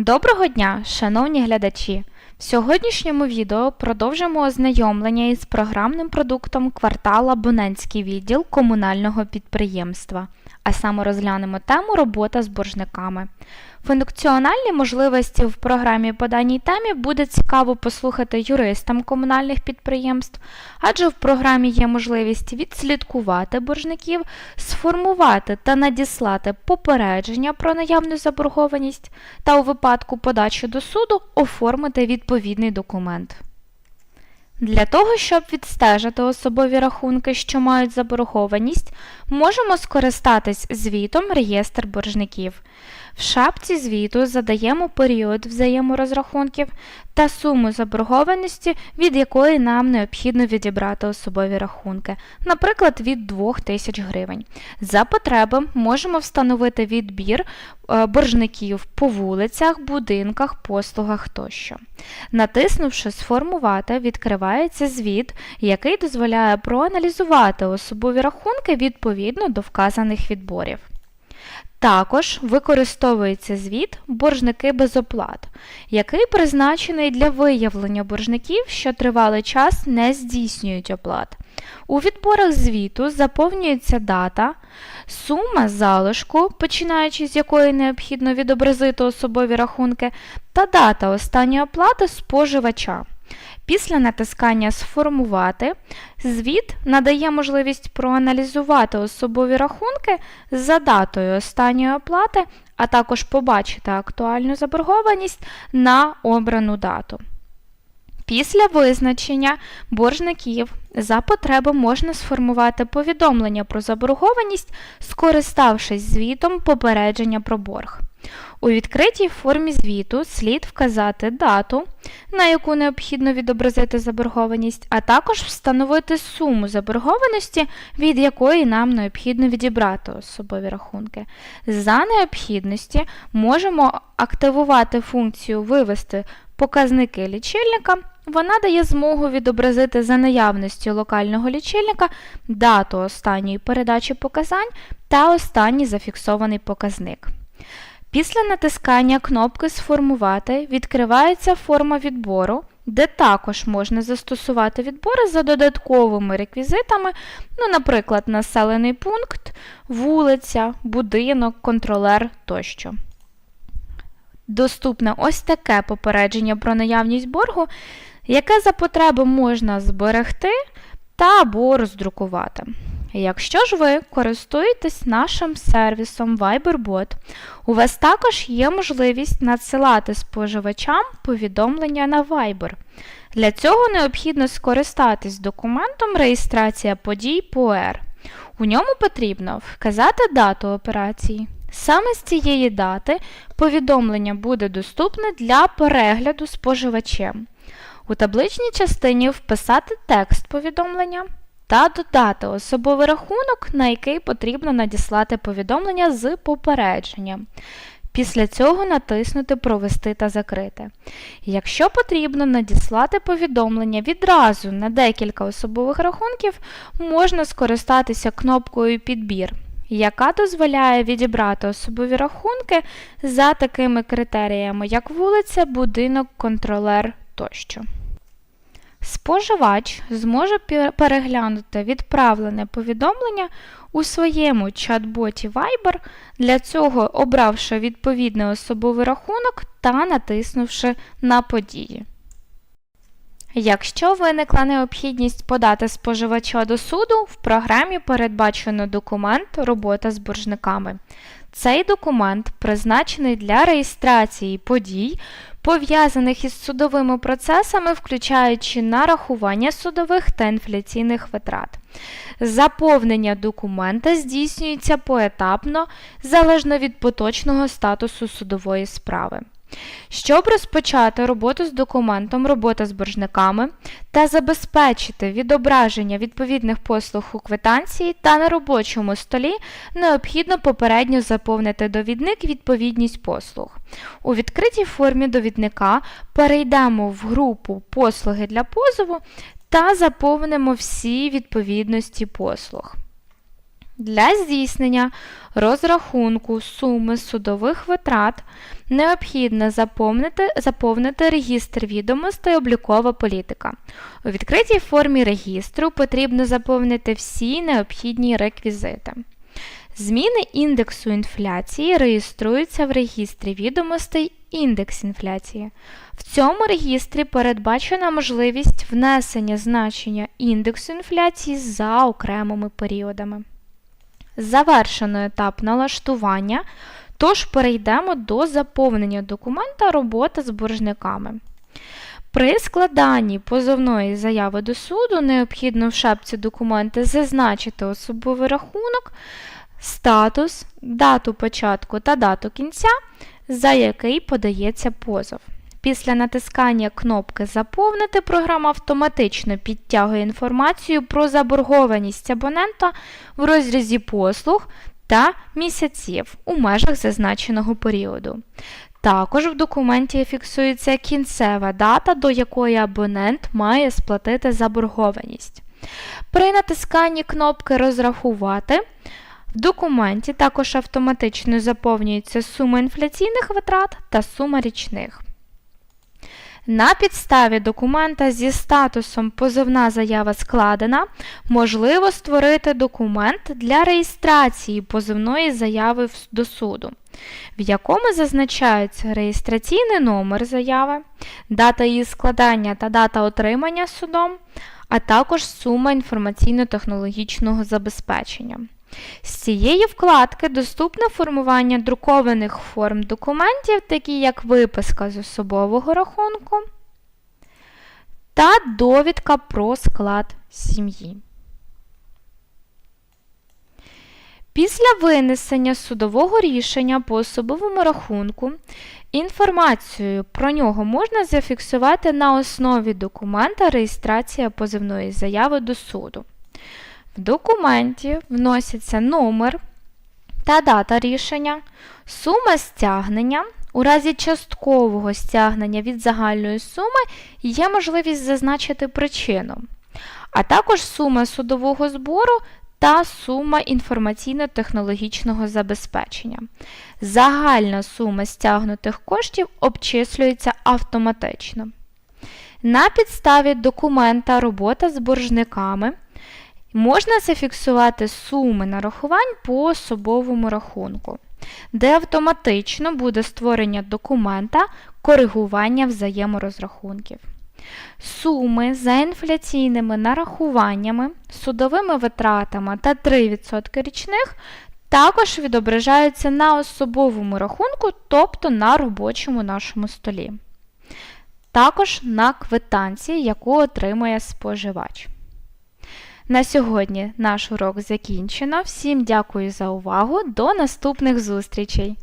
Доброго дня, шановні глядачі! В сьогоднішньому відео продовжимо ознайомлення із програмним продуктом квартал Абонентський відділ комунального підприємства, а саме розглянемо тему робота з боржниками. Функціональні можливості в програмі по даній темі буде цікаво послухати юристам комунальних підприємств, адже в програмі є можливість відслідкувати боржників, сформувати та надіслати попередження про наявну заборгованість та у випадку подачі до суду оформити відповідний документ. Для того, щоб відстежити особові рахунки, що мають заборгованість, можемо скористатись звітом реєстр боржників. В шапці звіту задаємо період взаєморозрахунків та суму заборгованості, від якої нам необхідно відібрати особові рахунки, наприклад, від 2000 гривень. За потреби можемо встановити відбір е, боржників по вулицях, будинках, послугах тощо. Натиснувши Сформувати, відкривається звіт, який дозволяє проаналізувати особові рахунки відповідно до вказаних відборів. Також використовується звіт боржники без оплат, який призначений для виявлення боржників, що тривалий час не здійснюють оплат. У відборах звіту заповнюється дата, сума залишку, починаючи з якої необхідно відобразити особові рахунки, та дата останньої оплати споживача. Після натискання Сформувати звіт надає можливість проаналізувати особові рахунки за датою останньої оплати, а також побачити актуальну заборгованість на обрану дату. Після визначення боржників за потреби можна сформувати повідомлення про заборгованість, скориставшись звітом попередження про борг. У відкритій формі звіту слід вказати дату, на яку необхідно відобразити заборгованість, а також встановити суму заборгованості, від якої нам необхідно відібрати особові рахунки. За необхідності можемо активувати функцію Вивести показники лічильника. Вона дає змогу відобразити за наявності локального лічильника дату останньої передачі показань та останній зафіксований показник. Після натискання кнопки Сформувати відкривається форма відбору, де також можна застосувати відбори за додатковими реквізитами, ну, наприклад, населений пункт, вулиця, будинок, контролер тощо. Доступне ось таке попередження про наявність боргу, яке за потреби можна зберегти та або роздрукувати. Якщо ж ви користуєтесь нашим сервісом ViberBot, у вас також є можливість надсилати споживачам повідомлення на Viber. Для цього необхідно скористатись документом реєстрація подій ПОР. У ньому потрібно вказати дату операції. Саме з цієї дати повідомлення буде доступне для перегляду споживачем. У табличній частині вписати текст повідомлення та додати особовий рахунок, на який потрібно надіслати повідомлення з попередженням. Після цього натиснути Провести та закрити. Якщо потрібно надіслати повідомлення відразу на декілька особових рахунків, можна скористатися кнопкою Підбір, яка дозволяє відібрати особові рахунки за такими критеріями, як вулиця, будинок, контролер тощо. Споживач зможе переглянути відправлене повідомлення у своєму чат-боті Viber, для цього обравши відповідний особовий рахунок та натиснувши на події. Якщо виникла необхідність подати споживача до суду, в програмі передбачено документ Робота з боржниками. Цей документ призначений для реєстрації подій, пов'язаних із судовими процесами, включаючи нарахування судових та інфляційних витрат. Заповнення документа здійснюється поетапно, залежно від поточного статусу судової справи. Щоб розпочати роботу з документом робота з боржниками та забезпечити відображення відповідних послуг у квитанції та на робочому столі, необхідно попередньо заповнити довідник відповідність послуг. У відкритій формі довідника перейдемо в групу Послуги для позову та заповнимо всі відповідності послуг. Для здійснення розрахунку суми судових витрат необхідно заповнити, заповнити регістр відомостей облікова політика. У відкритій формі регістру потрібно заповнити всі необхідні реквізити. Зміни індексу інфляції реєструються в регістрі відомостей індекс інфляції. В цьому регістрі передбачена можливість внесення значення індексу інфляції за окремими періодами. Завершено етап налаштування, тож перейдемо до заповнення документа робота з боржниками. При складанні позовної заяви до суду необхідно в шапці документи зазначити особовий рахунок, статус, дату початку та дату кінця, за який подається позов. Після натискання кнопки Заповнити програма автоматично підтягує інформацію про заборгованість абонента в розрізі послуг та місяців у межах зазначеного періоду. Також в документі фіксується кінцева дата, до якої абонент має сплатити заборгованість. При натисканні кнопки Розрахувати в документі також автоматично заповнюється сума інфляційних витрат та сума річних. На підставі документа зі статусом позовна заява складена, можливо створити документ для реєстрації позовної заяви до суду, в якому зазначаються реєстраційний номер заяви, дата її складання та дата отримання судом, а також сума інформаційно-технологічного забезпечення. З цієї вкладки доступне формування друкованих форм документів, такі як виписка з особового рахунку та довідка про склад сім'ї. Після винесення судового рішення по особовому рахунку інформацію про нього можна зафіксувати на основі документа реєстрація позивної заяви до суду. В документі вносяться номер та дата рішення, сума стягнення. У разі часткового стягнення від загальної суми є можливість зазначити причину, а також сума судового збору та сума інформаційно-технологічного забезпечення. Загальна сума стягнутих коштів обчислюється автоматично. На підставі документа робота з боржниками можна зафіксувати суми нарахувань по особовому рахунку, де автоматично буде створення документа коригування взаєморозрахунків. Суми за інфляційними нарахуваннями, судовими витратами та 3% річних також відображаються на особовому рахунку, тобто на робочому нашому столі. Також на квитанції, яку отримує споживач. На сьогодні наш урок закінчено. Всім дякую за увагу. До наступних зустрічей!